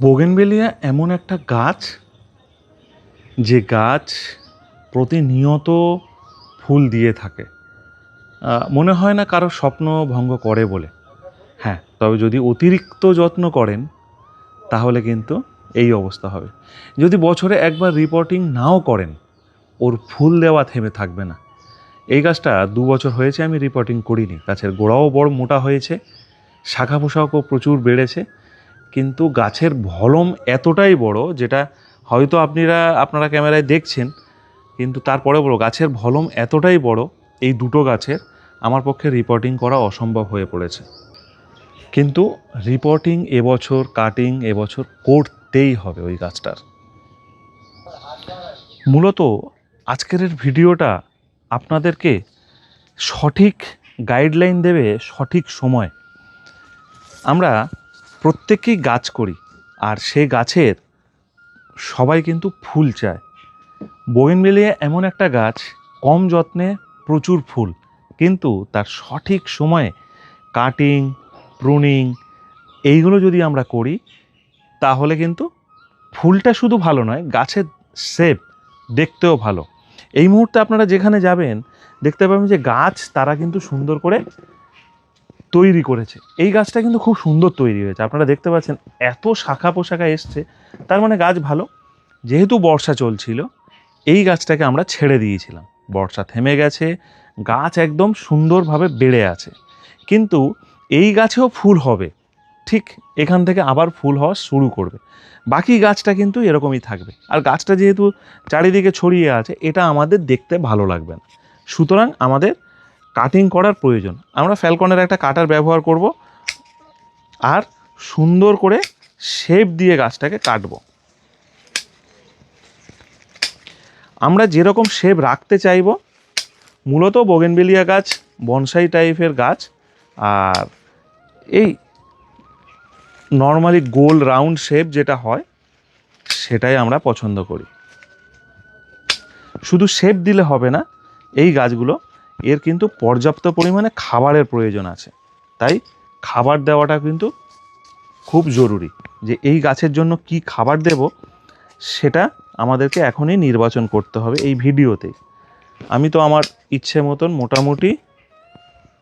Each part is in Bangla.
বোগেনবেলিয়া এমন একটা গাছ যে গাছ প্রতিনিয়ত ফুল দিয়ে থাকে। মনে হয় না কারও স্বপ্ন ভঙ্গ করে বলে। হ্যাঁ তবে যদি অতিরিক্ত যত্ন করেন, তাহলে কিন্তু এই অবস্থা হবে। যদি বছরে একবার রিপোর্টিং নাও করেন, ওর ফুল দেওয়া থেমে থাকবে না। এই গাছটা দু বছর হয়েছে আমি রিপোর্টিং করিনি। গাছের গোড়াও বড় মোটা হয়েছে, শাখা পোশাকও প্রচুর বেড়েছে। কিন্তু গাছের ভলম এতটাই বড় যেটা হয়তো আপনারা আপনারা ক্যামেরায় দেখছেন, কিন্তু তারপরে বড় গাছের ভলম এতটাই বড়, এই দুটো গাছের আমার পক্ষে রিপোর্টিং করা অসম্ভব হয়ে পড়েছে। কিন্তু রিপোর্টিং এবছর কাটিং এবছর করতেই হবে ওই গাছটার। মূলত আজকের ভিডিওটা আপনাদেরকে সঠিক গাইডলাইন দেবে সঠিক সময়। আমরা প্রত্যেকেই গাছ করি, আর সে গাছের সবাই কিন্তু ফুল চায়। মিলিয়ে এমন একটা গাছ, কম যত্নে প্রচুর ফুল, কিন্তু তার সঠিক সময়ে কাটিং প্রুনিং এইগুলো যদি আমরা করি, তাহলে কিন্তু ফুলটা শুধু ভালো নয়, গাছের শেপ দেখতেও ভালো। এই মুহূর্তে আপনারা যেখানে যাবেন, দেখতে পাবেন যে গাছ তারা কিন্তু সুন্দর করে তৈরি করেছে। এই গাছটা কিন্তু খুব সুন্দর তৈরি হয়েছে। আপনারা দেখতে পাচ্ছেন, এত শাখা পোশাকা এসছে। তার মানে গাছ ভালো। যেহেতু বর্ষা চলছিল, এই গাছটাকে আমরা ছেড়ে দিয়েছিলাম। বর্ষা থেমে গেছে, গাছ একদম সুন্দরভাবে বেড়ে আছে। কিন্তু এই গাছেও ফুল হবে। ঠিক এখান থেকে আবার ফুল হওয়া শুরু করবে। বাকি গাছটা কিন্তু এরকমই থাকবে। আর গাছটা যেহেতু চারিদিকে ছড়িয়ে আছে, এটা আমাদের দেখতে ভালো লাগবে না। সুতরাং আমাদের কাটিং করার প্রয়োজন। আমরা ফ্যালকনের একটা কাটার ব্যবহার করব আর সুন্দর করে শেপ দিয়ে গাছটাকে কাটবো। আমরা যেরকম শেপ রাখতে চাইব, মূলত বোগেনবেলিয়া গাছ বনসাই টাইপের গাছ, আর এই নর্মালি গোল রাউন্ড শেপ যেটা হয়, সেটাই আমরা পছন্দ করি। শুধু শেপ দিলে হবে না, এই গাছগুলো এর কিন্তু পর্যাপ্ত পরিমাণে খাবারের প্রয়োজন আছে। তাই খাবার দেওয়াটা কিন্তু খুব জরুরি যে এই গাছের জন্য কি খাবার দেব সেটা আমাদেরকে এখনই নির্বাচন করতে হবে এই ভিডিওতে আমি তো আমার ইচ্ছে মতন মোটামুটি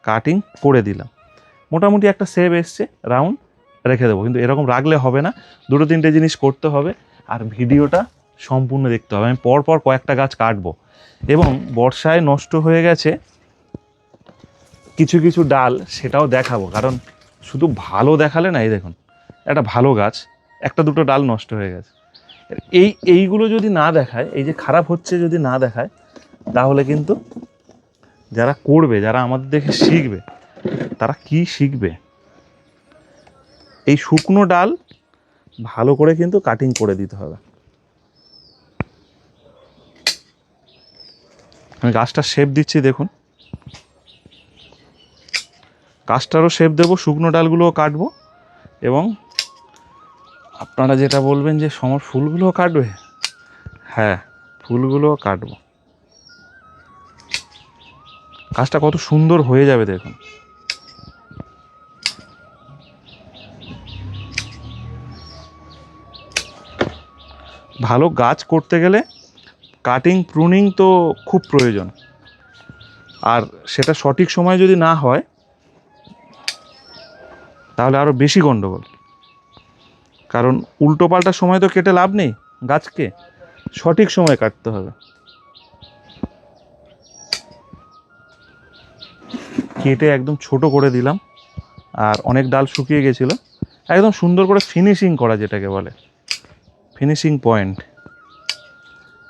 কাটিং করে দিলাম। মোটামুটি একটা সেভ এসছে, রাউন্ড রেখে দেবো। কিন্তু এরকম রাখলে হবে না, দুটো তিনটে জিনিস করতে হবে। আর ভিডিওটা সম্পূর্ণ দেখতে হবে। আমি পরপর কয়েকটা গাছ কাটবো। এবং বর্ষায় নষ্ট হয়ে গেছে কিছু কিছু ডাল সেটাও দেখাবো। কারণ শুধু ভালো দেখালে না, এই দেখুন, একটা ভালো গাছ, একটা দুটো ডাল নষ্ট হয়ে গেছে। এই, এইগুলো যদি না দেখায়, এই যে খারাপ হচ্ছে যদি না দেখায়, তাহলে কিন্তু যারা করবে, যারা আমাদের দেখে শিখবে, তারা কি শিখবে? এই শুকনো ডাল ভালো করে কিন্তু কাটিং করে দিতে হবে। আমি গাছটা শেপ দিচ্ছি, দেখুন। গাছটারও শেপ দেবো, শুকনো ডালগুলোও কাটবো এবং আপনারা যেটা বলবেন যে সমর ফুলগুলোও কাটবে? হ্যাঁ ফুলগুলোও কাটবো। গাছটা কত সুন্দর হয়ে যাবে, দেখুন। ভালো গাছ করতে গেলে কাটিং প্রুনিং তো খুব প্রয়োজন। আর সেটা সঠিক সময় যদি না হয়, তাহলে আরও বেশি গণ্ডগোল কারণ উল্টো পাল্টা সময় তো কেটে লাভ নেই গাছকে, সঠিক সময় কাটতে হবে। কেটে একদম ছোট করে দিলাম, আর অনেক ডাল শুকিয়ে গেছিল। একদম সুন্দর করে ফিনিশিং করা যেটাকে বলে। ফিনিশিং পয়েন্ট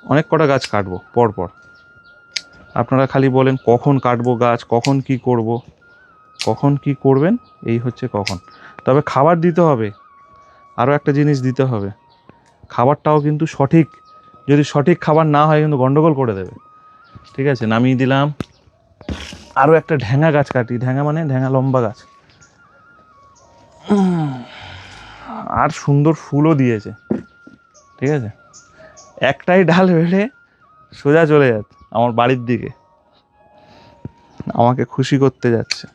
অনেক কটা গাছ কাটবো পরপর আপনারা খালি বলেন কখন কাটবো গাছ, কখন কি করব, কখন কি করবেন, এই হচ্ছে কখন। তবে খাবার দিতে হবে, আরও একটা জিনিস দিতে হবে। খাবারটাও কিন্তু সঠিক, যদি সঠিক খাবার না হয় কিন্তু গন্ডগোল করে দেবে। ঠিক আছে, নামিয়ে দিলাম। আরও একটা ঢ্যাঙা গাছ কাটি ঢ্যাঙা মানে ঢ্যাঙা লম্বা গাছ। আর সুন্দর ফুলও দিয়েছে। ঠিক আছে? একটাই ডাল বেড়ে সোজা চলে যাচ্ছে, আমার বাড়ির দিকে। আমাকে খুশি করতে যাচ্ছে।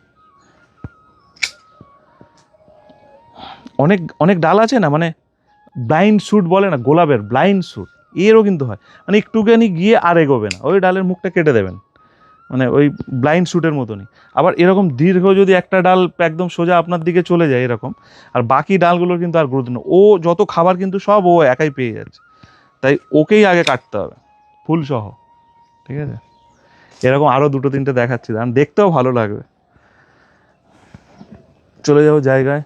অনেক অনেক ডাল আছে না মানে ব্লাইন্ড শ্যুট বলে না, গোলাপের ব্লাইন্ড শ্যুট এরও কিন্তু হয়। মানে একটুখানি গিয়ে আর এগোবে না, ওই ডালের মুখটা কেটে দেবেন। মানে ওই ব্লাইন্ড শ্যুটের মতনই। আবার এরকম দীর্ঘ যদি একটা ডাল একদম সোজা আপনার দিকে চলে যায় এরকম, আর বাকি ডালগুলোর কিন্তু আর গুরুত্ব নেই। ও যত খাবার কিন্তু সব ও একাই পেয়ে যাচ্ছে। তাই ওকেই আগে কাটতে হবে, ফুল সহ, ঠিক আছে? এরকম আরও দুটো তিনটে দেখাচ্ছি কারণ দেখতেও ভালো লাগবে। চলে যাব জায়গায়।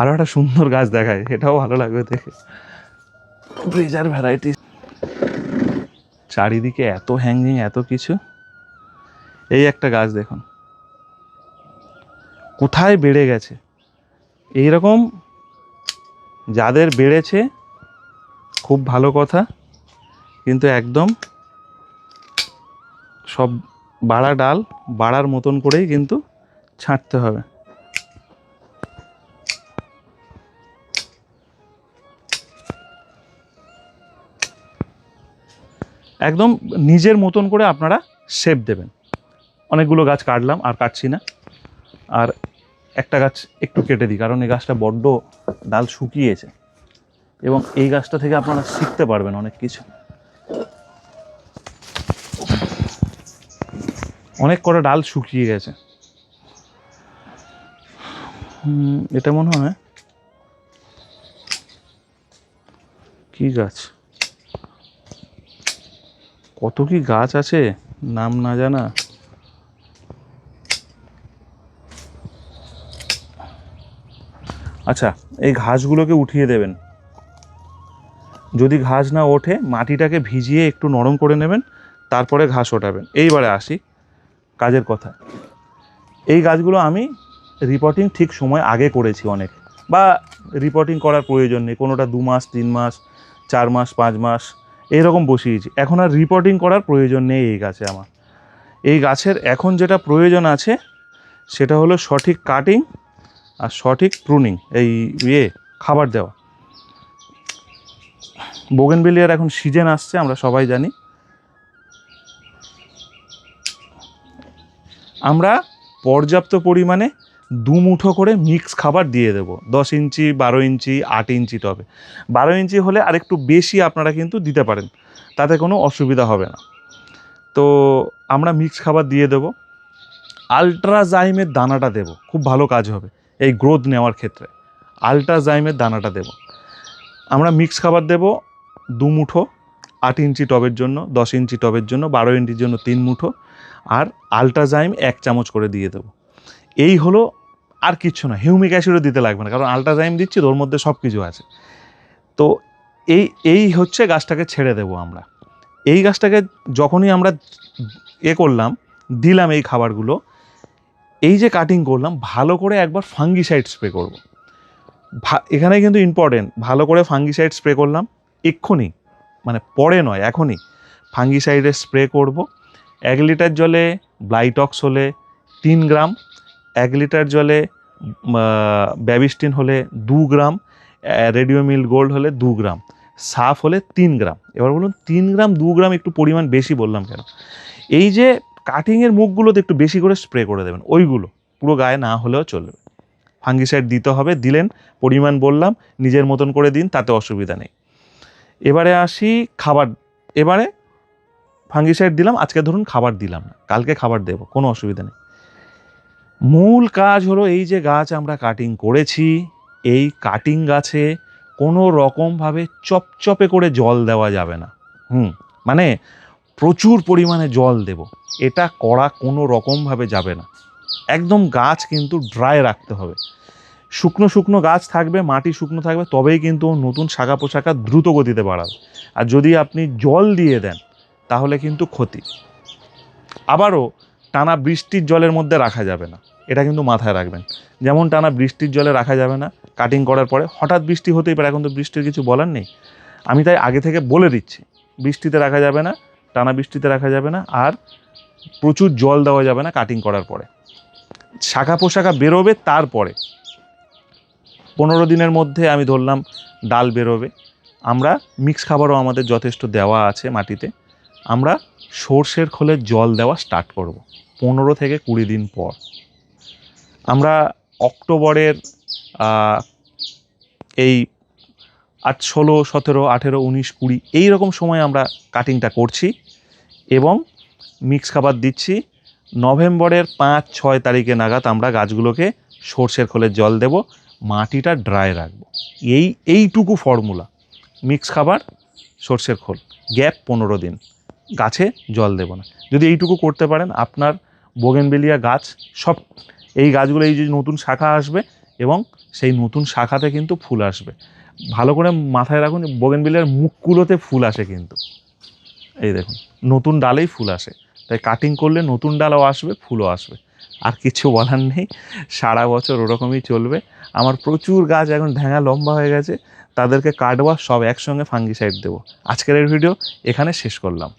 আরও একটা সুন্দর গাছ দেখায় এটাও ভালো লাগবে দেখে। ব্রিজার ভ্যারাইটি চারিদিকে এত হ্যাঙ্গিং এত কিছু। এই একটা গাছ দেখুন। কোথায় বেড়ে গেছে? এইরকম যাদের বেড়েছে, খুব ভালো কথা, কিন্তু একদম সব বাড়া ডাল বাড়ার মতন করেই কিন্তু ছাঁটতে হবে। একদম নিজের মতন করে আপনারা শেপ দেবেন। অনেকগুলো গাছ কাটলাম, আর কাটছি না। আর একটা গাছ একটু কেটে দিই, কারণ এই গাছটা বড্ড ডাল শুকিয়েছে। এবং এই গাছটা থেকে আপনারা শিখতে পারবেন অনেক কিছু। অনেক করে ডাল শুকিয়ে গেছে। এটা মনে হয় কি গাছ? কত কি গাছ আছে? নাম না জানা। আচ্ছা এই ঘাসগুলোকে উঠিয়ে দেবেন। যদি ঘাস না ওঠে, মাটিটাকে ভিজিয়ে একটু নরম করে নেবেন, তারপরে ঘাস ওঠাবেন। এইবারে আসি কাজের কথা। এই গাছগুলো আমি রিপোর্টিং ঠিক সময় আগে করেছি অনেক, বা রিপোর্টিং করার প্রয়োজন নেই। কোনোটা দু মাস, তিন মাস, চার মাস, পাঁচ মাস এইরকম বসিয়েছি। এখন আর রিপোর্টিং করার প্রয়োজন নেই এই গাছে আমার। এই গাছের এখন যেটা প্রয়োজন আছে, সেটা হলো সঠিক কাটিং আর সঠিক প্রুনিং এই ইয়ে খাবার দেওয়া। বোগেনবেলিয়ার এখন সিজন আসছে, আমরা সবাই জানি। আমরা পর্যাপ্ত পরিমাণে দু মুঠো করে মিক্স খাবার দিয়ে দেবো। দশ ইঞ্চি, বারো ইঞ্চি, আট ইঞ্চি টবে। বারো ইঞ্চি হলে আরেকটু বেশি আপনারা কিন্তু দিতে পারেন। তাতে কোনো অসুবিধা হবে না। তো আমরা মিক্স খাবার দিয়ে দেবো। আলট্রাজাইমের দানাটা দেবো। খুব ভালো কাজ হবে। এই গ্রোথ নেওয়ার ক্ষেত্রে। আলট্রাজাইমের দানাটা দেবো। আমরা মিক্স খাবার দেব দু মুঠো, আট ইঞ্চি টবের জন্য, দশ ইঞ্চি টবের জন্য, বারো ইঞ্চির জন্য তিন মুঠো, আর আলট্রাজাইম এক চামচ করে দিয়ে দেবো। এই হলো আর কিচ্ছু না, হিউমিক অ্যাসিডও দিতে লাগবে না, কারণ আলট্রাজাইম দিচ্ছি ওর মধ্যে সব কিছু আছে। তো এই এই হচ্ছে গাছটাকে ছেড়ে দেবো আমরা। এই গাছটাকে যখনই আমরা এ করলাম, দিলাম এই খাবারগুলো এই যে কাটিং করলাম, ভালো করে একবার ফাঙ্গিসাইড স্প্রে করব। এখানে কিন্তু ইম্পর্টেন্ট ভালো করে ফাঙ্গিসাইড স্প্রে করলাম, এক্ষুনি মানে পরে নয়, এখনই ফাঙ্গিসাইডের স্প্রে করব। এক লিটার জলে ব্লাইটক্স হলে তিন গ্রাম, এক লিটার জলে ব্যাবিস্টিন হলে দু গ্রাম রেডিওমিল গোল্ড হলে দু গ্রাম সাফ হলে তিন গ্রাম। এবার বলুন, তিন গ্রাম, দু গ্রাম একটু পরিমাণ বেশি বললাম কেন? এই যে কাটিংয়ের মুখগুলোতে একটু বেশি করে স্প্রে করে দেবেন, ওইগুলো। পুরো গায়ে না হলেও চলবে। ফাঙ্গিসাইড দিতে হবে, দিলেন, পরিমাণ বললাম, নিজের মতন করে দিন, তাতে অসুবিধা নেই। এবারে আসি খাবার, এবারে ফাঙ্গিসাইড দিলাম, আজকে ধরুন খাবার দিলাম না, কালকে খাবার দেবো, কোনো অসুবিধা নেই। মূল কাজ হলো এই যে গাছ আমরা কাটিং করেছি, এই কাটিং গাছে কোনো রকমভাবে চপচপে করে জল দেওয়া যাবে না। হুম মানে প্রচুর পরিমাণে জল দেব। এটা করা কোনো রকমভাবে যাবে না। একদম গাছ কিন্তু ড্রাই রাখতে হবে। শুকনো শুকনো গাছ থাকবে, মাটি শুকনো থাকবে, তবেই কিন্তু নতুন শাখা পোশাকা দ্রুত গতিতে বাড়াবে। আর যদি আপনি জল দিয়ে দেন, তাহলে কিন্তু ক্ষতি। আবারও টানা বৃষ্টির জলের মধ্যে রাখা যাবে না। এটা কিন্তু মাথায় রাখবেন। যেমন টানা বৃষ্টির জলে রাখা যাবে না কাটিং করার পরে হঠাৎ বৃষ্টি হতেই পারে, এখন তো বৃষ্টির কিছু বলার নেই। আমি তাই আগে থেকে বলে দিচ্ছি, বৃষ্টিতে রাখা যাবে না টানা বৃষ্টিতে রাখা যাবে না আর প্রচুর জল দেওয়া যাবে না কাটিং করার পরে। শাখা পোশাকা বেরোবে তারপরে। পনেরো দিনের মধ্যে আমি ধরলাম ডাল বেরোবে। আমরা মিক্স খাবারও আমাদের যথেষ্ট দেওয়া আছে মাটিতে। আমরা সর্ষের খোলে জল দেওয়া স্টার্ট করব পনেরো থেকে কুড়ি দিন পর। আমরা অক্টোবরের এই আট, ষোলো, সতেরো, আঠেরো, উনিশ, কুড়ি এই রকম সময় আমরা কাটিংটা করছি। এবং মিক্স খাবার দিচ্ছি। নভেম্বরের পাঁচ, ছয় তারিখে নাগাদ আমরা গাছগুলোকে সর্ষের খোলের জল দেব, মাটিটা ড্রাই রাখব। এই, এইটুকু ফর্মুলা মিক্স খাবার, সর্ষের খোল গ্যাপ পনেরো দিন, গাছে জল দেব না। যদি এইটুকু করতে পারেন, আপনার বোগেনবেলিয়া গাছ, সব এই গাছগুলো, এই যে নতুন শাখা আসবে এবং সেই নতুন শাখাতে কিন্তু ফুল আসবে। ভালো করে মাথায় রাখুন, বোগেনবেলিয়ার মুখগুলোতে ফুল আসে কিন্তু। এই দেখুন, নতুন ডালেই ফুল আসে। তাই কাটিং করলে নতুন ডালও আসবে, ফুলও আসবে। আর কিছু বলার নেই, সারা বছর ওরকমই চলবে। আমার প্রচুর গাছ এখন ঢ্যাঙা লম্বা হয়ে গেছে, তাদেরকে কাটবা সব একসঙ্গে ফাঙ্গিসাইড দেবো। আজকের এই ভিডিও এখানে শেষ করলাম।